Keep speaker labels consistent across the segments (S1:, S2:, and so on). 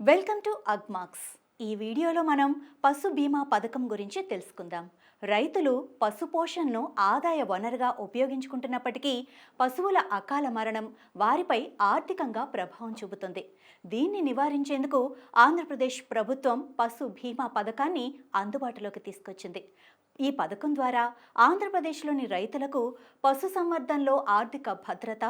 S1: Welcome to Agmax. ఈ వీడియోలో మనం పశు బీమా పథకం గురించి తెలుసుకుందాం. రైతులు పశు పోషణను ఆదాయ వనరుగా ఉపయోగించుకుంటున్నప్పటికీ పశువుల అకాల మరణం వారిపై ఆర్థికంగా ప్రభావం చూపుతుంది. దీన్ని నివారించేందుకు ఆంధ్రప్రదేశ్ ప్రభుత్వం పశు బీమా పథకాన్ని అందుబాటులోకి తీసుకొచ్చింది. ఈ పథకం ద్వారా ఆంధ్రప్రదేశ్లోని రైతులకు పశు సంవర్ధనలో ఆర్థిక భద్రత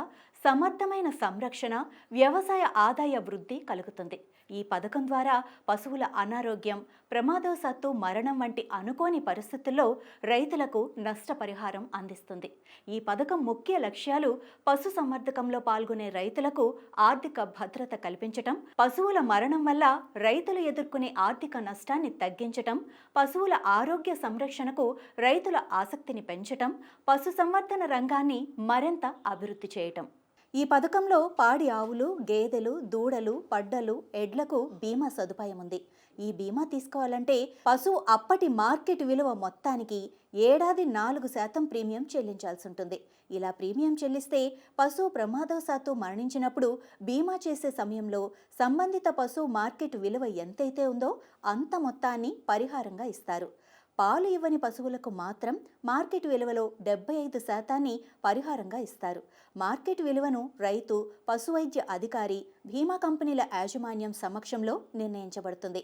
S1: సమర్థమైన సంరక్షణ వ్యవసాయ ఆదాయ వృద్ధి కలుగుతుంది. ఈ పథకం ద్వారా పశువుల అనారోగ్యం ప్రమాదవశాత్తు మరణం వంటి అనుకోని పరిస్థితుల్లో రైతులకు నష్టపరిహారం అందిస్తుంది. ఈ పథకం ముఖ్య లక్ష్యాలు పశు సంవర్ధకంలో పాల్గొనే రైతులకు ఆర్థిక భద్రత కల్పించటం పశువుల మరణం వల్ల రైతులు ఎదుర్కొనే ఆర్థిక నష్టాన్ని తగ్గించటం పశువుల ఆరోగ్య సంరక్షణకు రైతుల ఆసక్తిని పెంచటం పశు సంవర్ధన రంగాన్ని మరింత అభివృద్ధి చేయటం. ఈ పథకంలో పాడి ఆవులు గేదెలు దూడలు పడ్డలు ఎడ్లకు బీమా సదుపాయం ఉంది ఈ బీమా తీసుకోవాలంటే పశువు అప్పటి మార్కెట్ విలువ మొత్తానికి ఏడాది నాలుగు శాతం ప్రీమియం చెల్లించాల్సి ఉంటుంది ఇలా ప్రీమియం చెల్లిస్తే పశువు ప్రమాదవశాత్తు మరణించినప్పుడు బీమా చేసే సమయంలో సంబంధిత పశువు మార్కెట్ విలువ ఎంతైతే ఉందో అంత మొత్తాన్ని పరిహారంగా ఇస్తారు. పాలు ఇవ్వని పశువులకు మాత్రం మార్కెట్ విలువలో డెబ్బై ఐదు శాతాన్ని పరిహారంగా ఇస్తారు. మార్కెట్ విలువను రైతు పశువైద్య అధికారి బీమా కంపెనీల యాజమాన్యం సమక్షంలో నిర్ణయించబడుతుంది.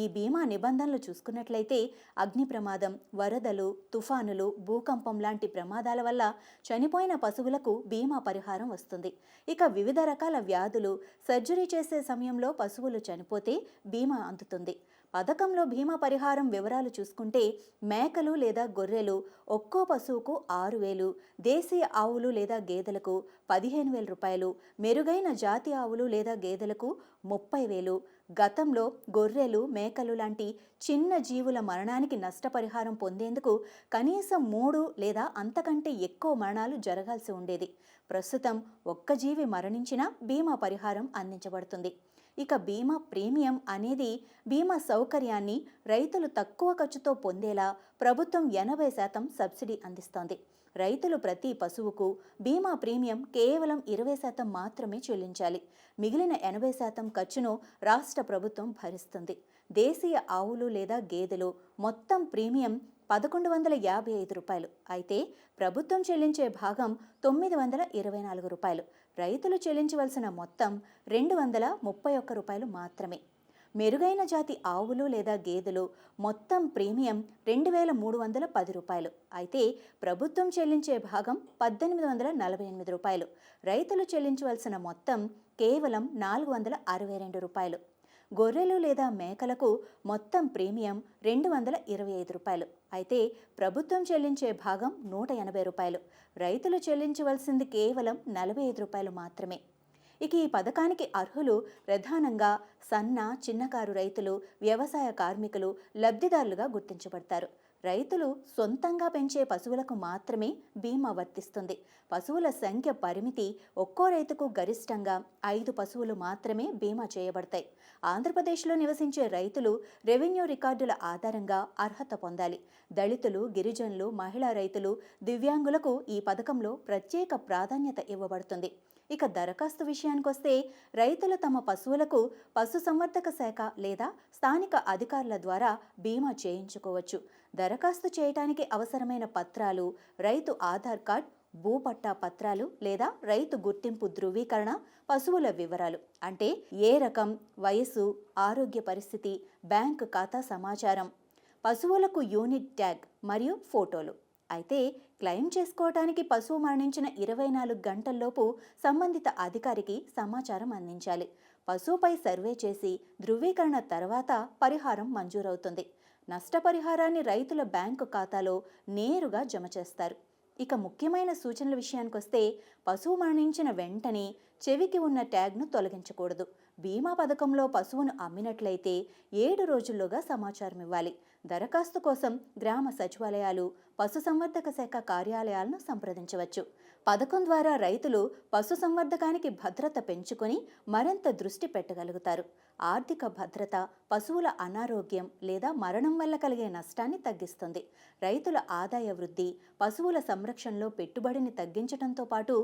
S1: ఈ బీమా నిబంధనలు చూసుకున్నట్లయితే అగ్ని ప్రమాదం వరదలు తుఫానులు భూకంపం లాంటి ప్రమాదాల వల్ల చనిపోయిన పశువులకు బీమా పరిహారం వస్తుంది. ఇక వివిధ రకాల వ్యాధులు సర్జరీ చేసే సమయంలో పశువులు చనిపోతే బీమా అందుతుంది. పథకంలో బీమా పరిహారం వివరాలు చూసుకుంటే మేకలు లేదా గొర్రెలు ఒక్కో పశువుకు ఆరు వేలు దేశీయ ఆవులు లేదా గేదెలకు పదిహేను వేల రూపాయలు మెరుగైన జాతి ఆవులు లేదా గేదెలకు ముప్పై వేలు. గతంలో గొర్రెలు మేకలు లాంటి చిన్న జీవుల మరణానికి నష్టపరిహారం పొందేందుకు కనీసం మూడు లేదా అంతకంటే ఎక్కువ మరణాలు జరగాల్సి ఉండేది. ప్రస్తుతం ఒక్క జీవి మరణించినా బీమా పరిహారం అందించబడుతుంది. ఇక బీమా ప్రీమియం అనేది బీమా సౌకర్యాన్ని రైతులు తక్కువ ఖర్చుతో పొందేలా ప్రభుత్వం ఎనభై శాతం సబ్సిడీ అందిస్తోంది. రైతులు ప్రతి పశువుకు బీమా ప్రీమియం కేవలం ఇరవై శాతం మాత్రమే చెల్లించాలి. మిగిలిన ఎనభై శాతం ఖర్చును రాష్ట్ర ప్రభుత్వం భరిస్తుంది. దేశీయ ఆవులు లేదా గేదెలు మొత్తం ప్రీమియం పదకొండు వందల యాభై ఐదు రూపాయలు. అయితే ప్రభుత్వం చెల్లించే భాగం తొమ్మిది వందల ఇరవై నాలుగు రూపాయలు. రైతులు చెల్లించవలసిన మొత్తం రెండు వందల ముప్పై ఒక్క రూపాయలు మాత్రమే. మెరుగైన జాతి ఆవులు లేదా గేదెలు మొత్తం ప్రీమియం రెండు వేల మూడు వందల పది రూపాయలు. అయితే ప్రభుత్వం చెల్లించే భాగం పద్దెనిమిది వందల నలభై ఎనిమిది రూపాయలు. రైతులు చెల్లించవలసిన మొత్తం కేవలం నాలుగు వందల అరవై రెండు రూపాయలు. గొర్రెలు లేదా మేకలకు మొత్తం ప్రీమియం రెండు వందల ఇరవై ఐదు రూపాయలు. అయితే ప్రభుత్వం చెల్లించే భాగం నూట ఎనభై రూపాయలు. రైతులు చెల్లించవలసింది కేవలం నలభై ఐదు రూపాయలు మాత్రమే. ఇక ఈ పథకానికి అర్హులు ప్రధానంగా సన్న చిన్నకారు రైతులు వ్యవసాయ కార్మికులు లబ్ధిదారులుగా గుర్తించబడతారు. రైతులు సొంతంగా పెంచే పశువులకు మాత్రమే బీమా వర్తిస్తుంది. పశువుల సంఖ్య పరిమితి ఒక్కో రైతుకు గరిష్టంగా ఐదు పశువులు మాత్రమే బీమా చేయబడతాయి. ఆంధ్రప్రదేశ్లో నివసించే రైతులు రెవెన్యూ రికార్డుల ఆధారంగా అర్హత పొందాలి. దళితులు గిరిజనులు మహిళా రైతులు దివ్యాంగులకు ఈ పథకంలో ప్రత్యేక ప్రాధాన్యత ఇవ్వబడుతుంది. ఇక దరఖాస్తు విషయానికొస్తే రైతులు తమ పశువులకు పశుసంవర్ధక శాఖ లేదా స్థానిక అధికారుల ద్వారా బీమా చేయించుకోవచ్చు. దరఖాస్తు చేయటానికి అవసరమైన పత్రాలు రైతు ఆధార్ కార్డ్ భూపట్టా పత్రాలు లేదా రైతు గుర్తింపు ధృవీకరణ పశువుల వివరాలు అంటే ఏ రకం వయసు ఆరోగ్య పరిస్థితి బ్యాంకు ఖాతా సమాచారం పశువులకు యూనిట్ ట్యాగ్ మరియు ఫోటోలు. అయితే క్లెయిమ్ చేసుకోవటానికి పశువు మరణించిన ఇరవై నాలుగు గంటల్లోపు సంబంధిత అధికారికి సమాచారం అందించాలి. పశువుపై సర్వే చేసి ధృవీకరణ తర్వాత పరిహారం మంజూరవుతుంది. నష్టపరిహారాన్ని రైతుల బ్యాంకు ఖాతాలో నేరుగా జమ చేస్తారు. ఇక ముఖ్యమైన సూచనల విషయానికొస్తే పశువు మరణించిన వెంటనే చెవికి ఉన్న ట్యాగ్ను తొలగించకూడదు. బీమా పథకంలో పశువును అమ్మినట్లయితే ఏడు రోజుల్లోగా సమాచారం ఇవ్వాలి దరఖాస్తు కోసం గ్రామ సచివాలయాలు పశుసంవర్ధక శాఖ కార్యాలయాలను సంప్రదించవచ్చు. పథకం ద్వారా రైతులు పశుసంవర్ధకానికి భద్రత పెంచుకొని మరింత దృష్టి పెట్టగలుగుతారు. ఆర్థిక భద్రత పశువుల అనారోగ్యం లేదా మరణం వల్ల కలిగే నష్టాన్ని తగ్గిస్తుంది. రైతుల ఆదాయ వృద్ధి పశువుల సంరక్షణలో పెట్టుబడిని తగ్గించడంతో పాటు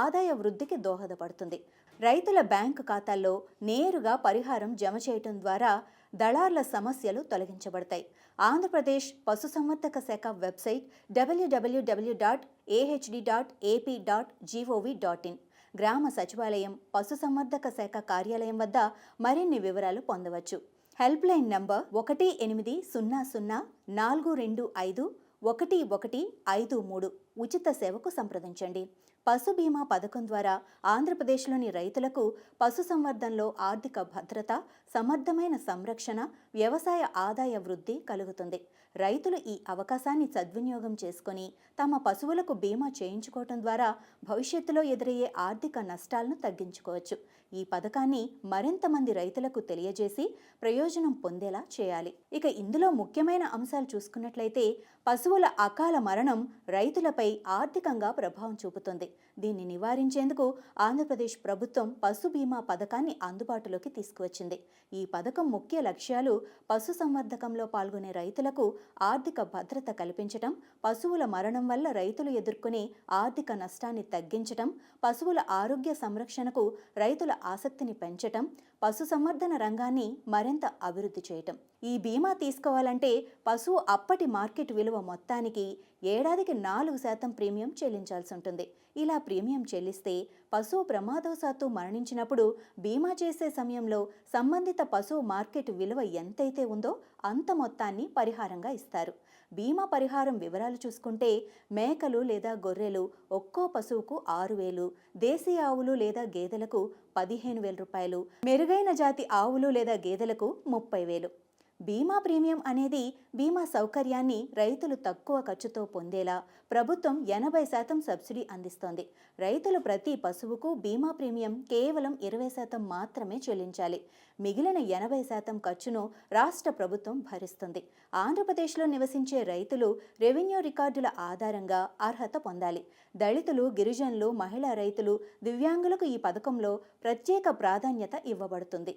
S1: ఆదాయ వృద్ధికి దోహదపడుతుంది. రైతుల బ్యాంకు ఖాతాల్లో నేరుగా పరిహారం జమ చేయటం ద్వారా దళార్ల సమస్యలు తొలగించబడతాయి. ఆంధ్రప్రదేశ్ పశుసంవర్ధక శాఖ website WWW dot AHD dot AP dot GOV dot in గ్రామ సచివాలయం పశుసంవర్ధక శాఖ కార్యాలయం వద్ద మరిన్ని వివరాలు పొందవచ్చు. హెల్ప్ లైన్ నంబర్ ఒకటి ఎనిమిది సున్నా సున్నా నాలుగు రెండు ఐదు ఒకటి ఒకటి ఐదు మూడు. ఉచిత సేవకు సంప్రదించండి. పశు బీమా పథకం ద్వారా ఆంధ్రప్రదేశ్లోని రైతులకు పశు సంవర్ధనలో ఆర్థిక భద్రత సమర్థమైన సంరక్షణ వ్యవసాయ ఆదాయ వృద్ధి కలుగుతుంది. రైతులు ఈ అవకాశాన్ని సద్వినియోగం చేసుకొని తమ పశువులకు బీమా చేయించుకోవటం ద్వారా భవిష్యత్తులో ఎదురయ్యే ఆర్థిక నష్టాలను తగ్గించుకోవచ్చు. ఈ పథకాన్ని మరింత మంది రైతులకు తెలియజేసి ప్రయోజనం పొందేలా చేయాలి. ఇక ఇందులో ముఖ్యమైన అంశాలు చూసుకున్నట్లయితే పశువుల అకాల మరణం రైతులపై ఆర్థికంగా ప్రభావం చూపుతుంది. దీన్ని నివారించేందుకు ఆంధ్రప్రదేశ్ ప్రభుత్వం పశు బీమా పథకాన్ని అందుబాటులోకి తీసుకువచ్చింది. ఈ పథకం ముఖ్య లక్ష్యాలు పశు సంవర్ధకంలో పాల్గొనే రైతులకు ఆర్థిక భద్రత కల్పించటం పశువుల మరణం వల్ల రైతులు ఎదుర్కొనే ఆర్థిక నష్టాన్ని తగ్గించటం పశువుల ఆరోగ్య సంరక్షణకు రైతుల ఆసక్తిని పెంచటం పశు సంవర్ధన రంగాన్ని మరింత అభివృద్ధి చేయటం. ఈ బీమా తీసుకోవాలంటే పశువు అప్పటి మార్కెట్ విలువ మొత్తానికి ఏడాదికి నాలుగు శాతం ప్రీమియం చెల్లించాల్సి ఉంటుంది. ఇలా ప్రీమియం చెల్లిస్తే పశువు ప్రమాదవశాత్తు మరణించినప్పుడు బీమా చేసే సమయంలో సంబంధిత పశువు మార్కెట్ విలువ ఎంతైతే ఉందో అంత మొత్తాన్ని పరిహారంగా ఇస్తారు. బీమా పరిహారం వివరాలు చూసుకుంటే మేకలు లేదా గొర్రెలు ఒక్కో పశువుకు ఆరు వేలు దేశీయ ఆవులు లేదా గేదెలకు పదిహేను వేల రూపాయలు మెరుగైన జాతి ఆవులు లేదా గేదెలకు ముప్పై వేలు. బీమా ప్రీమియం అనేది బీమా సౌకర్యాన్ని రైతులు తక్కువ ఖర్చుతో పొందేలా ప్రభుత్వం ఎనభై శాతం సబ్సిడీ అందిస్తోంది. రైతులు ప్రతి పశువుకు బీమా ప్రీమియం కేవలం ఇరవై శాతం మాత్రమే చెల్లించాలి. మిగిలిన ఎనభై శాతం ఖర్చును రాష్ట్ర ప్రభుత్వం భరిస్తుంది. ఆంధ్రప్రదేశ్లో నివసించే రైతులు రెవెన్యూ రికార్డుల ఆధారంగా అర్హత పొందాలి. దళితులు గిరిజనులు మహిళా రైతులు దివ్యాంగులకు ఈ పథకంలో ప్రత్యేక ప్రాధాన్యత ఇవ్వబడుతుంది.